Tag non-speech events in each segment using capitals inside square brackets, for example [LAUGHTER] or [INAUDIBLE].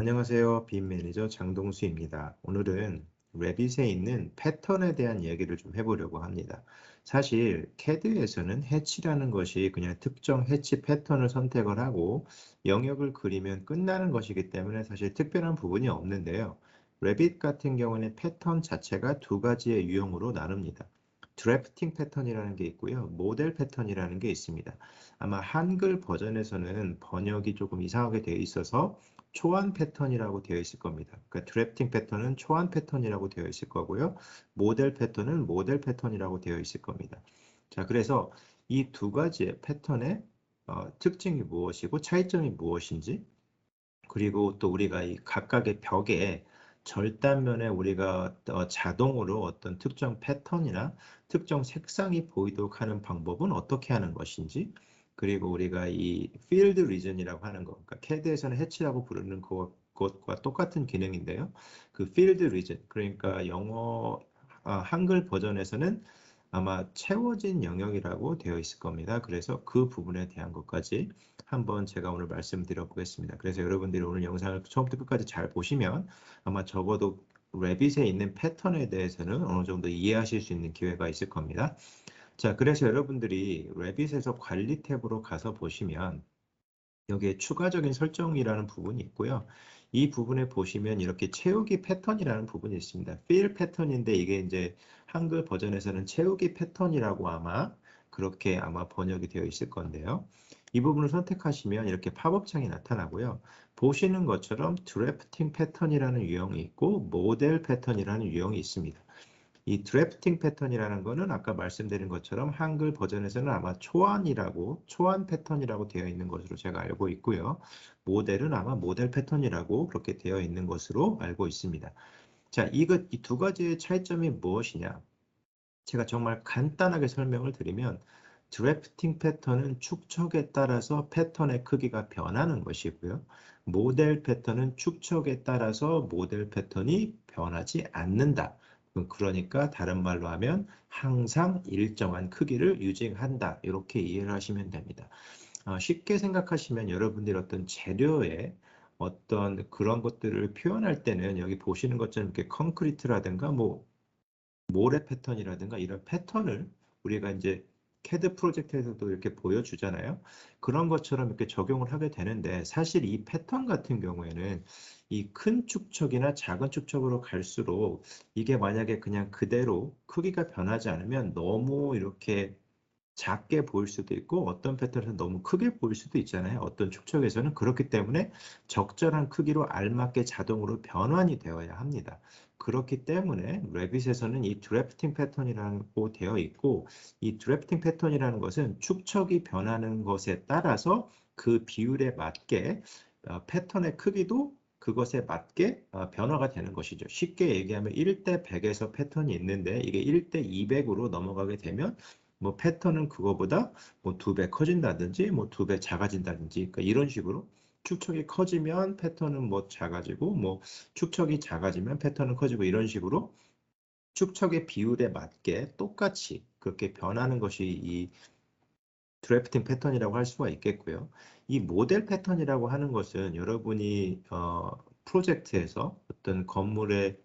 안녕하세요. 빔 매니저 장동수입니다. 오늘은 레빗에 있는 패턴에 대한 이야기를 좀 해보려고 합니다. 사실 CAD에서는 해치라는 것이 그냥 특정 해치 패턴을 선택을 하고 영역을 그리면 끝나는 것이기 때문에 사실 특별한 부분이 없는데요. 레빗 같은 경우는 패턴 자체가 두 가지의 유형으로 나눕니다. 드래프팅 패턴이라는 게 있고요. 모델 패턴이라는 게 있습니다. 아마 한글 버전에서는 번역이 조금 이상하게 되어 있어서 초안 패턴이라고 되어 있을 겁니다. 그러니까 드래프팅 패턴은 초안 패턴이라고 되어 있을 거고요. 모델 패턴은 모델 패턴이라고 되어 있을 겁니다. 자, 그래서 이 두 가지의 패턴의 어, 특징이 무엇이고 차이점이 무엇인지 그리고 또 우리가 이 각각의 벽에 절단면에 우리가 어, 자동으로 어떤 특정 패턴이나 특정 색상이 보이도록 하는 방법은 어떻게 하는 것인지 그리고 우리가 이 field region이라고 하는 거, 그러니까 CAD에서는 해치라고 부르는 것과 똑같은 기능인데요. 그 field region, 그러니까 영어 아, 한글 버전에서는 아마 채워진 영역이라고 되어 있을 겁니다. 그래서 그 부분에 대한 것까지 한번 제가 오늘 말씀드려 보겠습니다. 그래서 여러분들이 오늘 영상을 처음부터 끝까지 잘 보시면 아마 적어도 레빗에 있는 패턴에 대해서는 어느 정도 이해하실 수 있는 기회가 있을 겁니다. 자, 그래서 여러분들이 레빗에서 관리 탭으로 가서 보시면 여기에 추가적인 설정이라는 부분이 있고요. 이 부분에 보시면 이렇게 채우기 패턴이라는 부분이 있습니다. fill 패턴인데 이게 이제 한글 버전에서는 채우기 패턴이라고 아마 그렇게 아마 번역이 되어 있을 건데요. 이 부분을 선택하시면 이렇게 팝업창이 나타나고요. 보시는 것처럼 드래프팅 패턴이라는 유형이 있고 모델 패턴이라는 유형이 있습니다. 이 드래프팅 패턴이라는 거는 아까 말씀드린 것처럼 한글 버전에서는 아마 초안이라고 초안 패턴이라고 되어 있는 것으로 제가 알고 있고요. 모델은 아마 모델 패턴이라고 그렇게 되어 있는 것으로 알고 있습니다. 자, 이것 이 두 가지의 차이점이 무엇이냐? 제가 정말 간단하게 설명을 드리면 드래프팅 패턴은 축척에 따라서 패턴의 크기가 변하는 것이고요. 모델 패턴은 축척에 따라서 모델 패턴이 변하지 않는다. 그러니까 다른 말로 하면 항상 일정한 크기를 유지한다. 이렇게 이해를 하시면 됩니다. 어, 쉽게 생각하시면 여러분들이 어떤 재료에 어떤 그런 것들을 표현할 때는 여기 보시는 것처럼 이렇게 콘크리트라든가 뭐 모래 패턴이라든가 이런 패턴을 우리가 이제 캐드 프로젝트에서도 이렇게 보여주잖아요. 그런 것처럼 이렇게 적용을 하게 되는데 사실 이 패턴 같은 경우에는 이 큰 축척이나 작은 축척으로 갈수록 이게 만약에 그냥 그대로 크기가 변하지 않으면 너무 이렇게 작게 보일 수도 있고 어떤 패턴에서 너무 크게 보일 수도 있잖아요. 어떤 축척에서는 그렇기 때문에 적절한 크기로 알맞게 자동으로 변환이 되어야 합니다. 그렇기 때문에 레빗에서는 이 드래프팅 패턴이라고 되어 있고 이 드래프팅 패턴이라는 것은 축척이 변하는 것에 따라서 그 비율에 맞게 어, 패턴의 크기도 그것에 맞게 어, 변화가 되는 것이죠. 쉽게 얘기하면 1대 100에서 패턴이 있는데 이게 1대 200으로 넘어가게 되면 뭐 패턴은 그거보다 뭐 두 배 커진다든지 뭐 두 배 작아진다든지 그러니까 이런 식으로 축척이 커지면 패턴은 뭐 작아지고 뭐 축척이 작아지면 패턴은 커지고 이런 식으로 축척의 비율에 맞게 똑같이 그렇게 변하는 것이 이 드래프팅 패턴이라고 할 수가 있겠고요. 이 모델 패턴이라고 하는 것은 여러분이 어, 프로젝트에서 어떤 건물의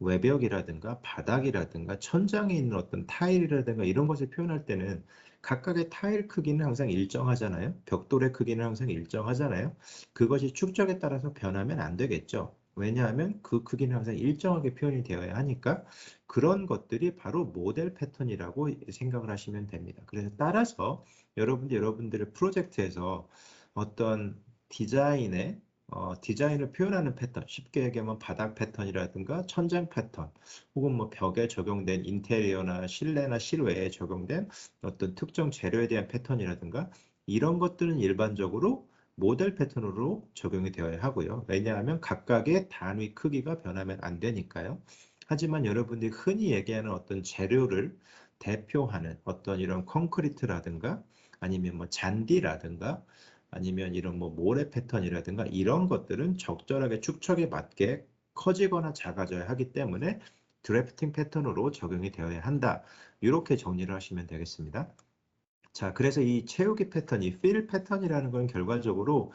외벽이라든가 바닥이라든가 천장에 있는 어떤 타일이라든가 이런 것을 표현할 때는 각각의 타일 크기는 항상 일정하잖아요. 벽돌의 크기는 항상 일정하잖아요. 그것이 축적에 따라서 변하면 안 되겠죠. 왜냐하면 그 크기는 항상 일정하게 표현이 되어야 하니까 그런 것들이 바로 모델 패턴이라고 생각을 하시면 됩니다. 그래서 따라서 여러분들 여러분들의 프로젝트에서 어떤 디자인의 어, 디자인을 표현하는 패턴, 쉽게 얘기하면 바닥 패턴이라든가 천장 패턴, 혹은 뭐 벽에 적용된 인테리어나 실내나 실외에 적용된 어떤 특정 재료에 대한 패턴이라든가 이런 것들은 일반적으로 모델 패턴으로 적용이 되어야 하고요. 왜냐하면 각각의 단위 크기가 변하면 안 되니까요. 하지만 여러분들이 흔히 얘기하는 어떤 재료를 대표하는 어떤 이런 콘크리트라든가 아니면 뭐 잔디라든가 아니면 이런 뭐 모래 패턴이라든가 이런 것들은 적절하게 축척에 맞게 커지거나 작아져야 하기 때문에 드래프팅 패턴으로 적용이 되어야 한다. 이렇게 정리를 하시면 되겠습니다. 자, 그래서 이 채우기 패턴, 이필 패턴이라는 건 결과적으로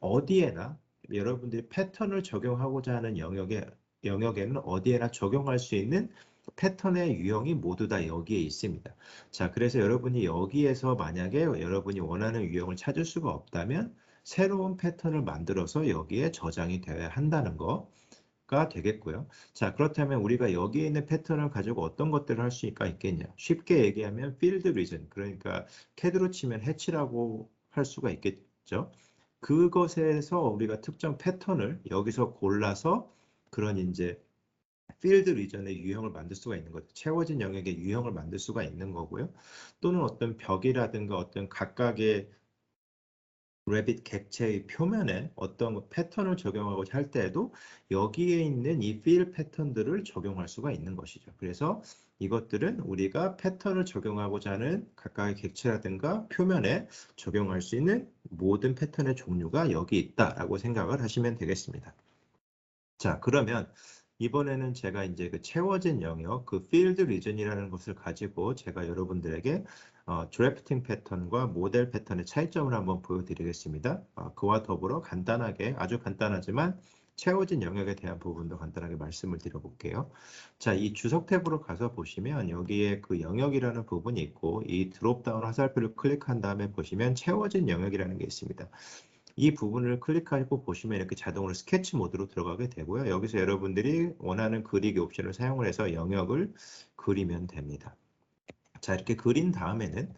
어디에나 여러분들이 패턴을 적용하고자 하는 영역에 영역에는 어디에나 적용할 수 있는 패턴의 유형이 모두 다 여기에 있습니다. 자, 그래서 여러분이 여기에서 만약에 여러분이 원하는 유형을 찾을 수가 없다면 새로운 패턴을 만들어서 여기에 저장이 되어야 한다는 거가 되겠고요. 자, 그렇다면 우리가 여기에 있는 패턴을 가지고 어떤 것들을 할 수가 있겠냐? 쉽게 얘기하면 field reason, 그러니까 캐드로 치면 해치라고 할 수가 있겠죠. 그것에서 우리가 특정 패턴을 여기서 골라서 그런 이제 필드 리전의 유형을 만들 수가 있는 거죠. 채워진 영역의 유형을 만들 수가 있는 거고요. 또는 어떤 벽이라든가 어떤 각각의 레빗 객체의 표면에 어떤 패턴을 적용하고 할 때에도 여기에 있는 이 필 패턴들을 적용할 수가 있는 것이죠. 그래서 이것들은 우리가 패턴을 적용하고자 하는 각각의 객체라든가 표면에 적용할 수 있는 모든 패턴의 종류가 여기 있다라고 생각을 하시면 되겠습니다. 자, 그러면 이번에는 제가 이제 그 채워진 영역, 그 field region이라는 것을 가지고 제가 여러분들에게 어, 드래프팅 패턴과 모델 패턴의 차이점을 한번 보여드리겠습니다. 어, 그와 더불어 간단하게, 아주 간단하지만 채워진 영역에 대한 부분도 간단하게 말씀을 드려볼게요. 자, 이 주석 탭으로 가서 보시면 여기에 그 영역이라는 부분이 있고 이 드롭다운 화살표를 클릭한 다음에 보시면 채워진 영역이라는 게 있습니다. 이 부분을 클릭하고 보시면 이렇게 자동으로 스케치 모드로 들어가게 되고요. 여기서 여러분들이 원하는 그리기 옵션을 사용을 해서 영역을 그리면 됩니다. 자, 이렇게 그린 다음에는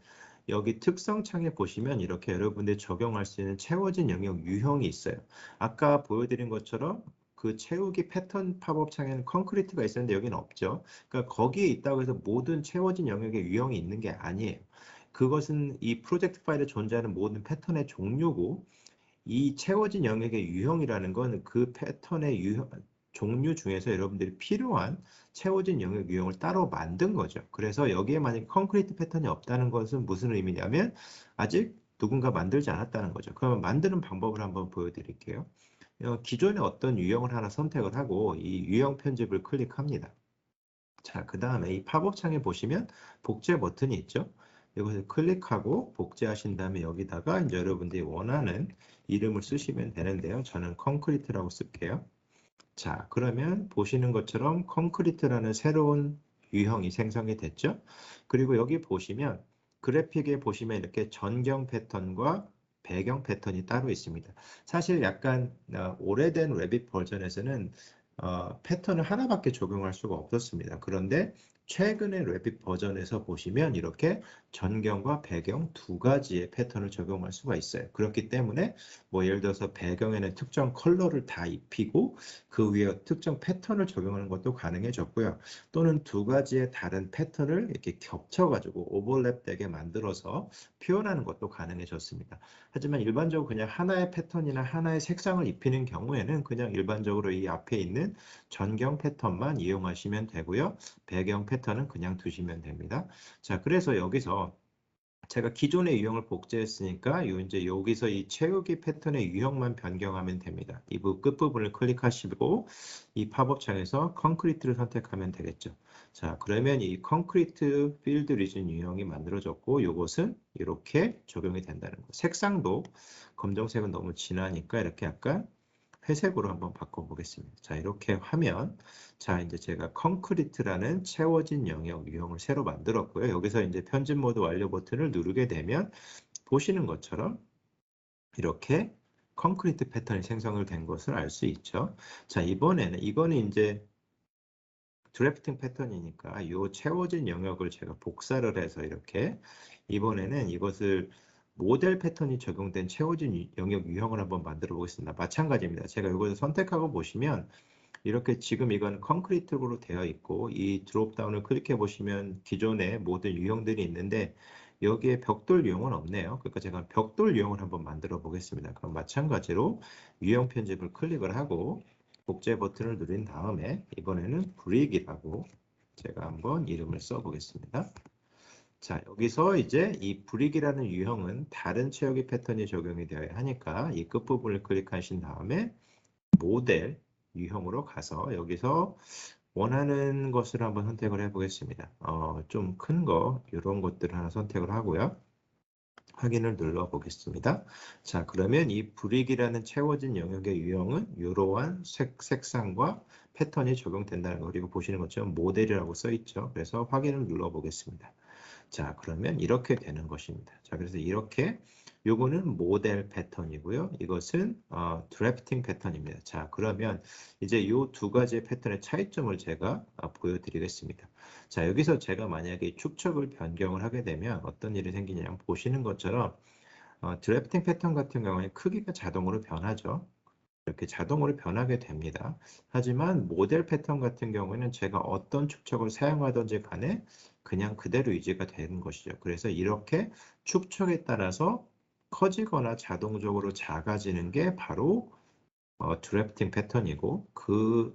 여기 특성 창에 보시면 이렇게 여러분들이 적용할 수 있는 채워진 영역 유형이 있어요. 아까 보여드린 것처럼 그 채우기 패턴 팝업 창에는 콘크리트가 있었는데 여기는 없죠. 그러니까 거기에 있다고 해서 모든 채워진 영역의 유형이 있는 게 아니에요. 그것은 이 프로젝트 파일에 존재하는 모든 패턴의 종류고 이 채워진 영역의 유형이라는 건 그 패턴의 유형, 종류 중에서 여러분들이 필요한 채워진 영역 유형을 따로 만든 거죠. 그래서 여기에 만약 콘크리트 패턴이 없다는 것은 무슨 의미냐면 아직 누군가 만들지 않았다는 거죠. 그러면 만드는 방법을 한번 보여드릴게요. 어, 기존에 어떤 유형을 하나 선택을 하고 이 유형 편집을 클릭합니다. 자, 그 다음에 이 팝업 창에 보시면 복제 버튼이 있죠. 이것을 클릭하고 복제하신 다음에 여기다가 이제 여러분들이 원하는 이름을 쓰시면 되는데요. 저는 콘크리트라고 쓸게요. 자, 그러면 보시는 것처럼 콘크리트라는 새로운 유형이 생성이 됐죠. 그리고 여기 보시면 그래픽에 보시면 이렇게 전경 패턴과 배경 패턴이 따로 있습니다. 사실 약간 어, 오래된 레빗 버전에서는 어, 패턴을 하나밖에 적용할 수가 없었습니다. 그런데 최근의 레빗 버전에서 보시면 이렇게 전경과 배경 두 가지의 패턴을 적용할 수가 있어요. 그렇기 때문에 뭐 예를 들어서 배경에는 특정 컬러를 다 입히고 그 위에 특정 패턴을 적용하는 것도 가능해졌고요. 또는 두 가지의 다른 패턴을 이렇게 겹쳐가지고 오버랩 되게 만들어서 표현하는 것도 가능해졌습니다. 하지만 일반적으로 그냥 하나의 패턴이나 하나의 색상을 입히는 경우에는 그냥 일반적으로 이 앞에 있는 전경 패턴만 이용하시면 되고요. 배경 패턴은 그냥 두시면 됩니다. 자, 그래서 여기서 제가 기존의 유형을 복제했으니까 요 이제 여기서 이 채우기 패턴의 유형만 변경하면 됩니다. 이 끝부분을 클릭하시고 이 팝업 창에서 콘크리트를 선택하면 되겠죠. 자, 그러면 이 콘크리트 필드 리전 유형이 만들어졌고 이것은 이렇게 적용이 된다는 거. 색상도 검정색은 너무 진하니까 이렇게 약간 회색으로 한번 바꿔보겠습니다. 자, 이렇게 하면, 자, 이제 제가 콘크리트라는 채워진 영역 유형을 새로 만들었고요. 여기서 이제 편집 모드 완료 버튼을 누르게 되면 보시는 것처럼 이렇게 콘크리트 패턴이 생성을 된 것을 알 수 있죠. 자, 이번에는 이거는 이제 드래프팅 패턴이니까 이 채워진 영역을 제가 복사를 해서 이렇게 이번에는 이것을 모델 패턴이 적용된 채워진 영역 유형을 한번 만들어 보겠습니다. 마찬가지입니다. 제가 이것을 선택하고 보시면 이렇게 지금 이건 콘크리트로 되어 있고 이 드롭다운을 클릭해 보시면 기존의 모든 유형들이 있는데 여기에 벽돌 유형은 없네요. 그러니까 제가 벽돌 유형을 한번 만들어 보겠습니다. 그럼 마찬가지로 유형 편집을 클릭을 하고 복제 버튼을 누른 다음에 이번에는 브릭이라고 제가 한번 이름을 써 보겠습니다. 자, 여기서 이제 이 브릭이라는 유형은 다른 채우기 패턴이 적용이 되어야 하니까 이 끝부분을 클릭하신 다음에 모델 유형으로 가서 여기서 원하는 것을 한번 선택을 해 보겠습니다. 어, 좀 큰 거, 이런 것들을 하나 선택을 하고요. 확인을 눌러 보겠습니다. 자, 그러면 이 불익이라는 채워진 영역의 유형은 이러한 색, 색상과 패턴이 적용된다는 거 그리고 보시는 것처럼 모델이라고 써 있죠. 그래서 확인을 눌러 보겠습니다. 자, 그러면 이렇게 되는 것입니다. 자, 그래서 이렇게 요거는 모델 패턴이고요. 이것은 어, 드래프팅 패턴입니다. 자, 그러면 이제 요 두 가지의 패턴의 차이점을 제가 어, 보여드리겠습니다. 자, 여기서 제가 만약에 축척을 변경을 하게 되면 어떤 일이 생기냐면 보시는 것처럼 어, 드래프팅 패턴 같은 경우에 크기가 자동으로 변하죠. 이렇게 자동으로 변하게 됩니다. 하지만 모델 패턴 같은 경우에는 제가 어떤 축척을 사용하든지 간에 그냥 그대로 유지가 되는 것이죠. 그래서 이렇게 축척에 따라서 커지거나 자동적으로 작아지는 게 바로 어, 드래프팅 패턴이고 그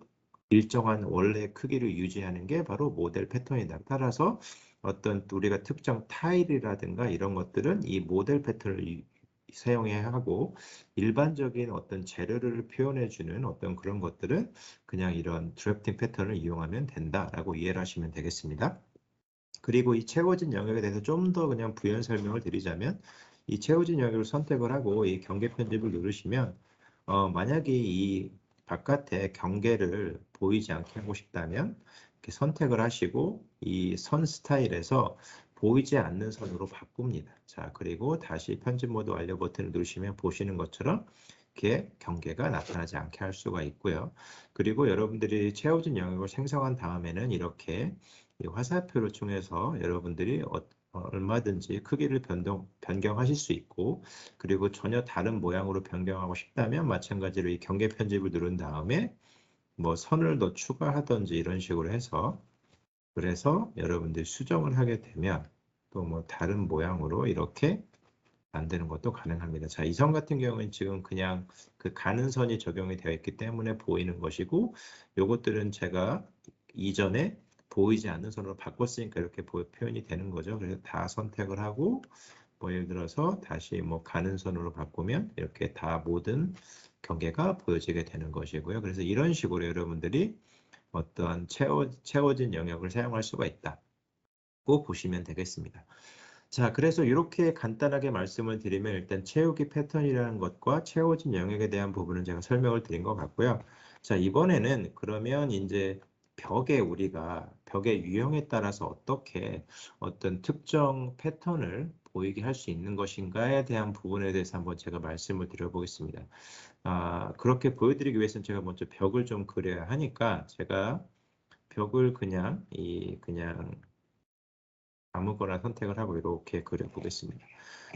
일정한 원래 크기를 유지하는 게 바로 모델 패턴이다. 따라서 어떤 우리가 특정 타일이라든가 이런 것들은 이 모델 패턴을 사용해야 하고 일반적인 어떤 재료를 표현해 주는 어떤 그런 것들은 그냥 이런 드래프팅 패턴을 이용하면 된다라고 이해를 하시면 되겠습니다. 그리고 이 채워진 영역에 대해서 좀 더 그냥 부연 설명을 드리자면 이 채워진 영역을 선택을 하고 이 경계 편집을 누르시면 어, 만약에 이 바깥에 경계를 보이지 않게 하고 싶다면 이렇게 선택을 하시고 이 선 스타일에서 보이지 않는 선으로 바꿉니다. 자, 그리고 다시 편집 모드 완료 버튼을 누르시면 보시는 것처럼 이렇게 경계가 나타나지 않게 할 수가 있고요. 그리고 여러분들이 채워진 영역을 생성한 다음에는 이렇게 화살표를 통해서 여러분들이 어, 얼마든지 크기를 변동, 변경하실 수 있고 그리고 전혀 다른 모양으로 변경하고 싶다면 마찬가지로 이 경계 편집을 누른 다음에 뭐 선을 더 추가하든지 이런 식으로 해서 그래서 여러분들이 수정을 하게 되면 또 뭐 다른 모양으로 이렇게 만드는 것도 가능합니다. 자, 이 선 같은 경우는 지금 그냥 그 가는 선이 적용이 되어 있기 때문에 보이는 것이고 요것들은 제가 이전에 보이지 않는 선으로 바꿨으니까 이렇게 표현이 되는 거죠. 그래서 다 선택을 하고 뭐 예를 들어서 다시 뭐 가는 선으로 바꾸면 이렇게 다 모든 경계가 보여지게 되는 것이고요. 그래서 이런 식으로 여러분들이 어떠한 채워, 채워진 영역을 사용할 수가 있다고 보시면 되겠습니다. 자, 그래서 이렇게 간단하게 말씀을 드리면 일단 채우기 패턴이라는 것과 채워진 영역에 대한 부분은 제가 설명을 드린 것 같고요. 자, 이번에는 그러면 이제 벽에 우리가 벽의 유형에 따라서 어떻게 어떤 특정 패턴을 보이게 할 수 있는 것인가에 대한 부분에 대해서 한번 제가 말씀을 드려보겠습니다. 아, 그렇게 보여드리기 위해서는 제가 먼저 벽을 좀 그려야 하니까 제가 벽을 그냥 이 그냥 아무거나 선택을 하고 이렇게 그려보겠습니다.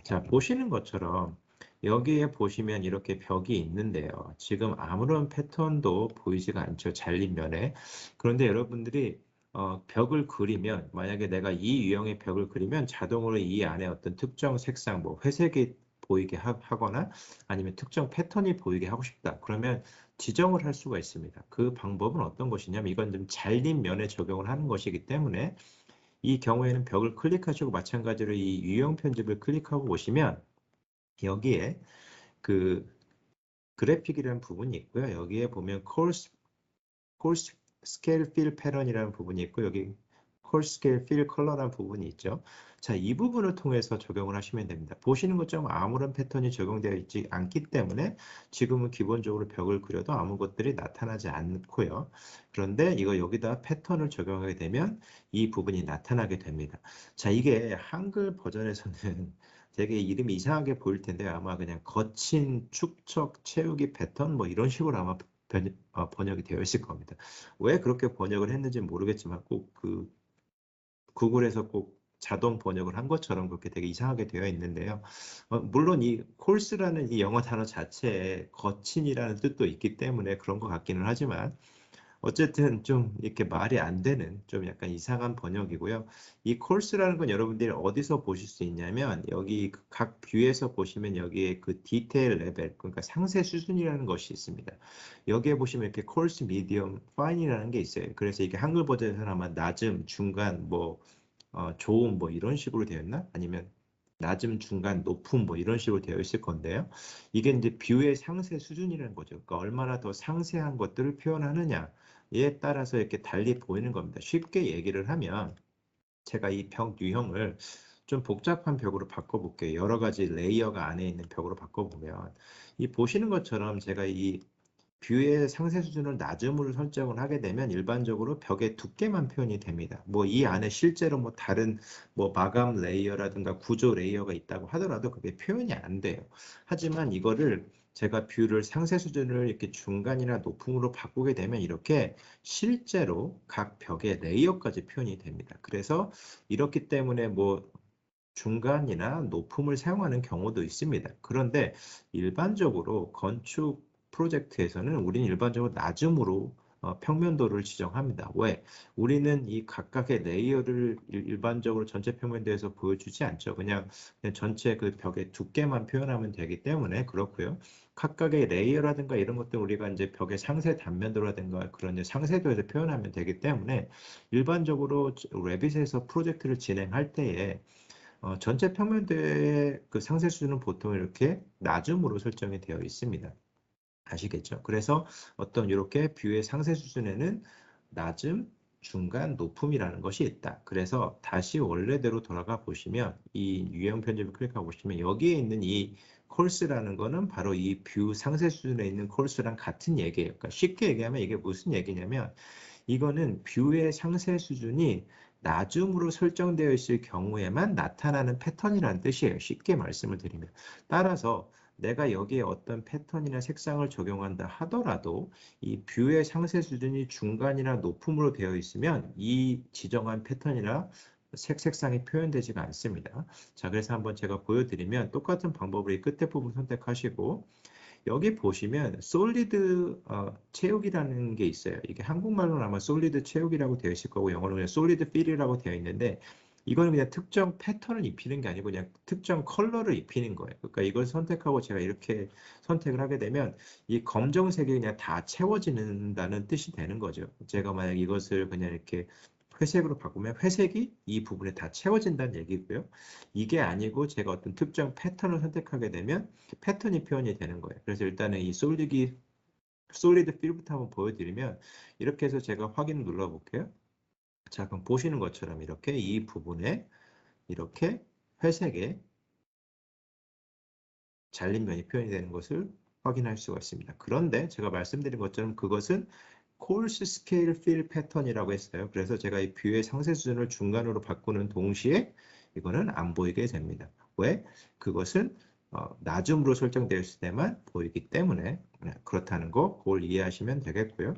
자, 보시는 것처럼 여기에 보시면 이렇게 벽이 있는데요. 지금 아무런 패턴도 보이지가 않죠. 잘린 면에. 그런데 여러분들이 어, 벽을 그리면 만약에 내가 이 유형의 벽을 그리면 자동으로 이 안에 어떤 특정 색상 뭐 회색이 보이게 하, 거나 아니면 특정 패턴이 보이게 하고 싶다. 그러면 지정을 할 수가 있습니다. 그 방법은 어떤 것이냐면 이건 좀 잘린 면에 적용을 하는 것이기 때문에 이 경우에는 벽을 클릭하시고 마찬가지로 이 유형 편집을 클릭하고 오시면 여기에 그 그래픽이라는 부분이 있고요. 여기에 보면 콜스 콜스 스케일 필 패런이라는 부분이 있고 여기 콜 스케일 필 컬러라는 부분이 있죠. 자, 이 부분을 통해서 적용을 하시면 됩니다. 보시는 것처럼 아무런 패턴이 적용되어 있지 않기 때문에 지금은 기본적으로 벽을 그려도 아무 것들이 나타나지 않고요. 그런데 이거 여기다 패턴을 적용하게 되면 이 부분이 나타나게 됩니다. 자, 이게 한글 버전에서는 [LAUGHS] 되게 이름이 이상하게 보일 텐데 아마 그냥 거친 축척 채우기 패턴 뭐 이런 식으로 아마 번, 어, 번역이 되어 있을 겁니다. 왜 그렇게 번역을 했는지 모르겠지만 꼭 그 구글에서 꼭 자동 번역을 한 것처럼 그렇게 되게 이상하게 되어 있는데요. 어, 물론 이 콜스라는 이 영어 단어 자체에 거친이라는 뜻도 있기 때문에 그런 것 같기는 하지만 어쨌든 좀 이렇게 말이 안 되는 좀 약간 이상한 번역이고요. 이 콜스라는 건 여러분들이 어디서 보실 수 있냐면 여기 그각 뷰에서 보시면 여기에 그 디테일 레벨 그러니까 상세 수준이라는 것이 있습니다. 여기에 보시면 이렇게 콜스, 미디엄, 파인이라는 게 있어요. 그래서 이게 한글 버전에서는 아마 낮음, 중간, 뭐 어, 좋음 뭐 이런 식으로 되어 있나? 아니면 낮음, 중간, 높음 뭐 이런 식으로 되어 있을 건데요. 이게 이제 뷰의 상세 수준이라는 거죠. 그러니까 얼마나 더 상세한 것들을 표현하느냐 에 따라서 이렇게 달리 보이는 겁니다. 쉽게 얘기를 하면 제가 이 벽 유형을 좀 복잡한 벽으로 바꿔볼게요. 여러 가지 레이어가 안에 있는 벽으로 바꿔보면 이 보시는 것처럼 제가 이 뷰의 상세 수준을 낮음으로 설정을 하게 되면 일반적으로 벽의 두께만 표현이 됩니다. 뭐 이 안에 실제로 뭐 다른 뭐 마감 레이어라든가 구조 레이어가 있다고 하더라도 그게 표현이 안 돼요. 하지만 이거를 제가 뷰를 상세 수준을 이렇게 중간이나 높음으로 바꾸게 되면 이렇게 실제로 각 벽의 레이어까지 표현이 됩니다. 그래서 이렇기 때문에 뭐 중간이나 높음을 사용하는 경우도 있습니다. 그런데 일반적으로 건축 프로젝트에서는 우리는 일반적으로 낮음으로 어, 평면도를 지정합니다. 왜? 우리는 이 각각의 레이어를 일, 반적으로 전체 평면도에서 보여주지 않죠. 그냥, 그냥 전체 그 벽의 두께만 표현하면 되기 때문에 그렇고요. 각각의 레이어라든가 이런 것들 우리가 이제 벽의 상세 단면도라든가 그런 상세도에서 표현하면 되기 때문에 일반적으로 레빗에서 프로젝트를 진행할 때에 어, 전체 평면도의 그 상세 수준은 보통 이렇게 낮음으로 설정이 되어 있습니다. 아시겠죠? 그래서 어떤 이렇게 뷰의 상세 수준에는 낮음, 중간, 높음이라는 것이 있다. 그래서 다시 원래대로 돌아가 보시면 이 유형 편집을 클릭하고 보시면 여기에 있는 이 콜스라는 거는 바로 이 뷰 상세 수준에 있는 콜스랑 같은 얘기예요. 그러니까 쉽게 얘기하면 이게 무슨 얘기냐면 이거는 뷰의 상세 수준이 낮음으로 설정되어 있을 경우에만 나타나는 패턴이라는 뜻이에요. 쉽게 말씀을 드리면. 따라서 내가 여기에 어떤 패턴이나 색상을 적용한다 하더라도 이 뷰의 상세 수준이 중간이나 높음으로 되어 있으면 이 지정한 패턴이나 색, 색상이 표현되지가 않습니다. 자, 그래서 한번 제가 보여드리면 똑같은 방법으로 이 끝에 부분 선택하시고 여기 보시면 솔리드 어, 채우기라는 게 있어요. 이게 한국말로는 아마 솔리드 채우기라고 되어 있을 거고 영어로는 솔리드 필이라고 되어 있는데 이거는 그냥 특정 패턴을 입히는 게 아니고 그냥 특정 컬러를 입히는 거예요. 그러니까 이걸 선택하고 제가 이렇게 선택을 하게 되면 이 검정색이 그냥 다 채워지는다는 뜻이 되는 거죠. 제가 만약 이것을 그냥 이렇게 회색으로 바꾸면 회색이 이 부분에 다 채워진다는 얘기고요. 이게 아니고 제가 어떤 특정 패턴을 선택하게 되면 패턴이 표현이 되는 거예요. 그래서 일단은 이 솔리드 솔리드 필부터 한번 보여드리면 이렇게 해서 제가 확인을 눌러볼게요. 자, 그럼 보시는 것처럼 이렇게 이 부분에 이렇게 회색의 잘린 면이 표현이 되는 것을 확인할 수가 있습니다. 그런데 제가 말씀드린 것처럼 그것은 콜스 스케일 필 패턴이라고 했어요. 그래서 제가 이 뷰의 상세 수준을 중간으로 바꾸는 동시에 이거는 안 보이게 됩니다. 왜? 그것은 어, 낮음으로 설정되었을 때만 보이기 때문에 네, 그렇다는 거 그걸 이해하시면 되겠고요.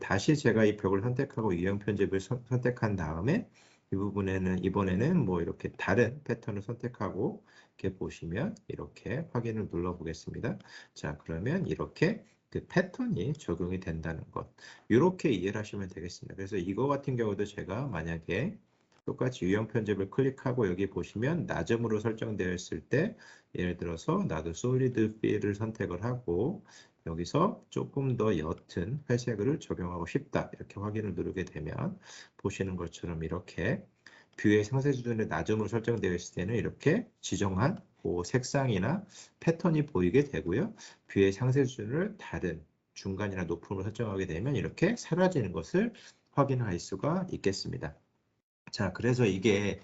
다시 제가 이 벽을 선택하고 유형 편집을 서, 선택한 다음에 이 부분에는 이번에는 뭐 이렇게 다른 패턴을 선택하고 이렇게 보시면 이렇게 확인을 눌러 보겠습니다. 자 그러면 이렇게 그 패턴이 적용이 된다는 것 이렇게 이해를 하시면 되겠습니다. 그래서 이거 같은 경우도 제가 만약에 똑같이 유형 편집을 클릭하고 여기 보시면 낮음으로 설정되어 있을 때 예를 들어서 나도 솔리드 필을 선택을 하고 여기서 조금 더 옅은 회색을 적용하고 싶다 이렇게 확인을 누르게 되면 보시는 것처럼 이렇게 뷰의 상세 수준의 낮음으로 설정되어 있을 때는 이렇게 지정한 그 색상이나 패턴이 보이게 되고요. 뷰의 상세 수준을 다른 중간이나 높음으로 설정하게 되면 이렇게 사라지는 것을 확인할 수가 있겠습니다. 자, 그래서 이게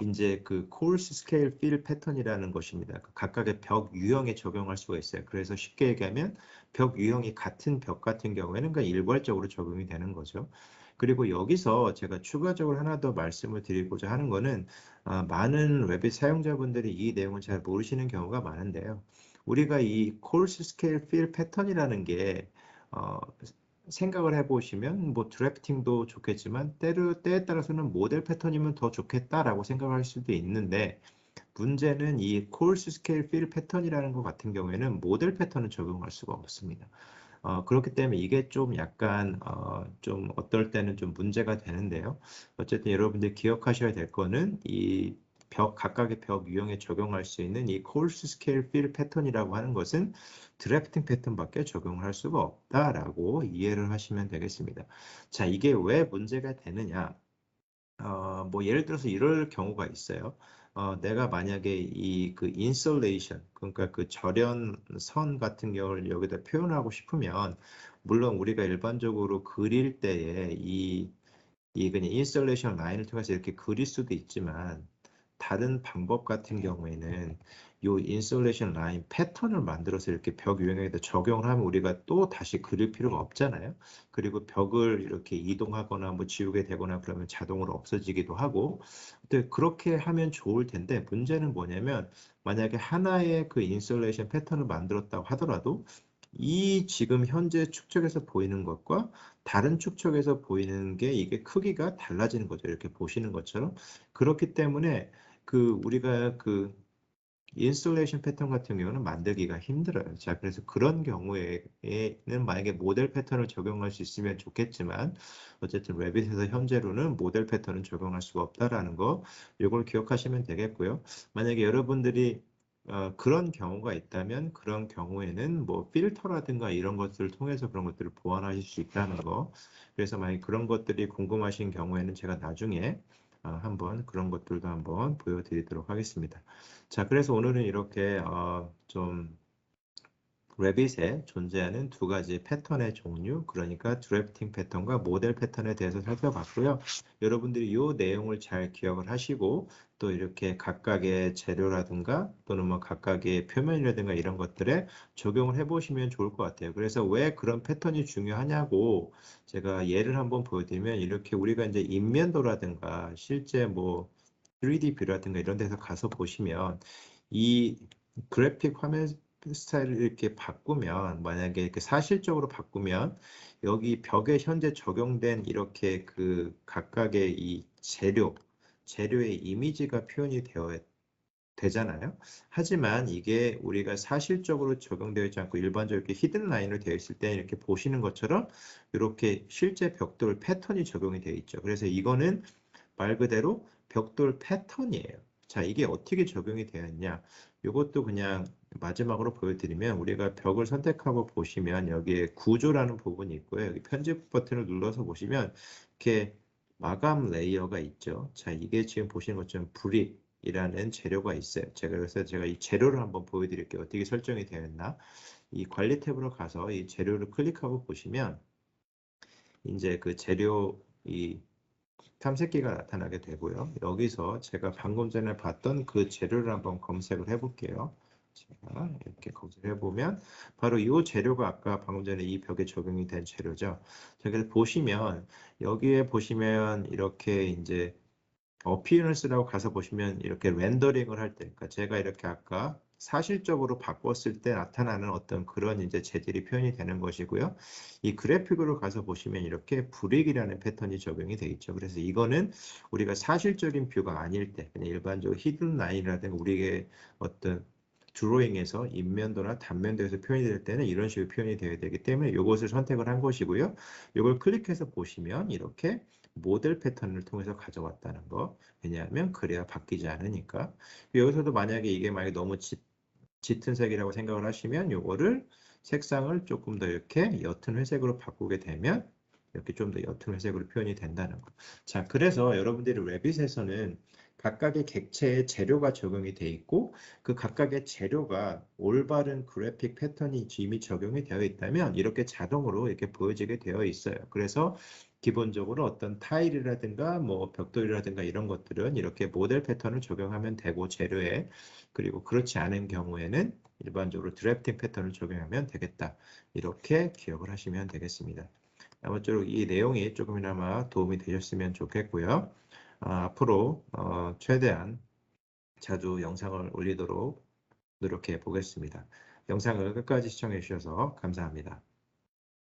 이제 그 코르스 스케일 필 패턴이라는 것입니다. 그 각각의 벽 유형에 적용할 수가 있어요. 그래서 쉽게 얘기하면 벽 유형이 같은 벽 같은 경우에는 그냥 일괄적으로 적용이 되는 거죠. 그리고 여기서 제가 추가적으로 하나 더 말씀을 드리고자 하는 거는 아, 많은 웹의 사용자분들이 이 내용을 잘 모르시는 경우가 많은데요. 우리가 이 코르스 스케일 필 패턴이라는 게 어, 생각을 해보시면 뭐 드래프팅도 좋겠지만 때로, 때에 따라서는 모델 패턴이면 더 좋겠다라고 생각할 수도 있는데 문제는 이 콜스 스케일 필 패턴이라는 것 같은 경우에는 모델 패턴을 적용할 수가 없습니다. 어, 그렇기 때문에 이게 좀 약간 어, 좀 어떨 때는 좀 문제가 되는데요. 어쨌든 여러분들 기억하셔야 될 거는 이 벽 각각의 벽 유형에 적용할 수 있는 이 콜스 스케일 필 패턴이라고 하는 것은 드래프팅 패턴밖에 적용할 수가 없다라고 이해를 하시면 되겠습니다. 자, 이게 왜 문제가 되느냐? 어, 뭐 예를 들어서 이럴 경우가 있어요. 어, 내가 만약에 이 그 인솔레이션, 그러니까 그 절연선 같은 경우를 여기다 표현하고 싶으면 물론 우리가 일반적으로 그릴 때에 이, 이 그냥 인솔레이션 라인을 통해서 이렇게 그릴 수도 있지만 다른 방법 같은 경우에는 요 인솔레이션 라인 패턴을 만들어서 이렇게 벽 유형에다 적용을 하면 우리가 또 다시 그릴 필요가 없잖아요. 그리고 벽을 이렇게 이동하거나 뭐 지우게 되거나 그러면 자동으로 없어지기도 하고 그렇게 하면 좋을 텐데 문제는 뭐냐면 만약에 하나의 그 인솔레이션 패턴을 만들었다고 하더라도 이 지금 현재 축척에서 보이는 것과 다른 축척에서 보이는 게 이게 크기가 달라지는 거죠. 이렇게 보시는 것처럼. 그렇기 때문에 그 우리가 그 인스톨레이션 패턴 같은 경우는 만들기가 힘들어요. 자, 그래서 그런 경우에는 만약에 모델 패턴을 적용할 수 있으면 좋겠지만 어쨌든 레빗에서 현재로는 모델 패턴은 적용할 수가 없다라는 거 이걸 기억하시면 되겠고요. 만약에 여러분들이 어, 그런 경우가 있다면 그런 경우에는 뭐 필터라든가 이런 것들을 통해서 그런 것들을 보완하실 수 있다는 거. 그래서 만약 그런 것들이 궁금하신 경우에는 제가 나중에 어, 한번 그런 것들도 한번 보여드리도록 하겠습니다. 자, 그래서 오늘은 이렇게 어, 좀 레빗에 존재하는 두 가지 패턴의 종류, 그러니까 드래프팅 패턴과 모델 패턴에 대해서 살펴봤고요. 여러분들이 이 내용을 잘 기억을 하시고 또 이렇게 각각의 재료라든가 또는 뭐 각각의 표면이라든가 이런 것들에 적용을 해보시면 좋을 것 같아요. 그래서 왜 그런 패턴이 중요하냐고 제가 예를 한번 보여드리면 이렇게 우리가 이제 인면도라든가 실제 뭐 3D 뷰라든가 이런 데서 가서 보시면 이 그래픽 화면 스타일을 이렇게 바꾸면 만약에 이렇게 사실적으로 바꾸면 여기 벽에 현재 적용된 이렇게 그 각각의 이 재료 재료의 이미지가 표현이 되어 되잖아요. 하지만 이게 우리가 사실적으로 적용되어 있지 않고 일반적으로 히든 라인으로 되어 있을 때 이렇게 보시는 것처럼 이렇게 실제 벽돌 패턴이 적용이 되어 있죠. 그래서 이거는 말 그대로 벽돌 패턴이에요. 자, 이게 어떻게 적용이 되어 있냐? 이것도 그냥 마지막으로 보여드리면 우리가 벽을 선택하고 보시면 여기에 구조라는 부분이 있고요. 여기 편집 버튼을 눌러서 보시면 이렇게 마감 레이어가 있죠. 자, 이게 지금 보시는 것처럼 브릭이라는 재료가 있어요. 제가 그래서 제가 이 재료를 한번 보여드릴게요. 어떻게 설정이 되어 있나? 이 관리 탭으로 가서 이 재료를 클릭하고 보시면 이제 그 재료 이 탐색기가 나타나게 되고요. 여기서 제가 방금 전에 봤던 그 재료를 한번 검색을 해볼게요. 제가 이렇게 검색해 보면 바로 이 재료가 아까 방금 전에 이 벽에 적용이 된 재료죠. 저기 보시면 여기에 보시면 이렇게 이제 어피어런스라고 가서 보시면 이렇게 렌더링을 할 때, 그러니까 제가 이렇게 아까 사실적으로 바꿨을 때 나타나는 어떤 그런 이제 재질이 표현이 되는 것이고요. 이 그래픽으로 가서 보시면 이렇게 브릭이라는 패턴이 적용이 되어 있죠. 그래서 이거는 우리가 사실적인 뷰가 아닐 때 그냥 일반적으로 히든 라인이라든가 우리의 어떤 드로잉에서 인면도나 단면도에서 표현이 될 때는 이런 식으로 표현이 되어야 되기 때문에 이것을 선택을 한 것이고요. 이걸 클릭해서 보시면 이렇게 모델 패턴을 통해서 가져왔다는 거. 왜냐하면 그래야 바뀌지 않으니까. 여기서도 만약에 이게 만약에 너무 짙, 짙은 색이라고 생각을 하시면 이거를 색상을 조금 더 이렇게 옅은 회색으로 바꾸게 되면 이렇게 좀 더 옅은 회색으로 표현이 된다는 거. 자, 그래서 여러분들이 레빗에서는 각각의 객체에 재료가 적용이 돼 있고 그 각각의 재료가 올바른 그래픽 패턴이 이미 적용이 되어 있다면 이렇게 자동으로 이렇게 보여지게 되어 있어요. 그래서 기본적으로 어떤 타일이라든가 뭐 벽돌이라든가 이런 것들은 이렇게 모델 패턴을 적용하면 되고 재료에 그리고 그렇지 않은 경우에는 일반적으로 드래프팅 패턴을 적용하면 되겠다. 이렇게 기억을 하시면 되겠습니다. 아무쪼록 이 내용이 조금이나마 도움이 되셨으면 좋겠고요. 아, 앞으로 어, 최대한 자주 영상을 올리도록 노력해 보겠습니다. 영상을 끝까지 시청해 주셔서 감사합니다.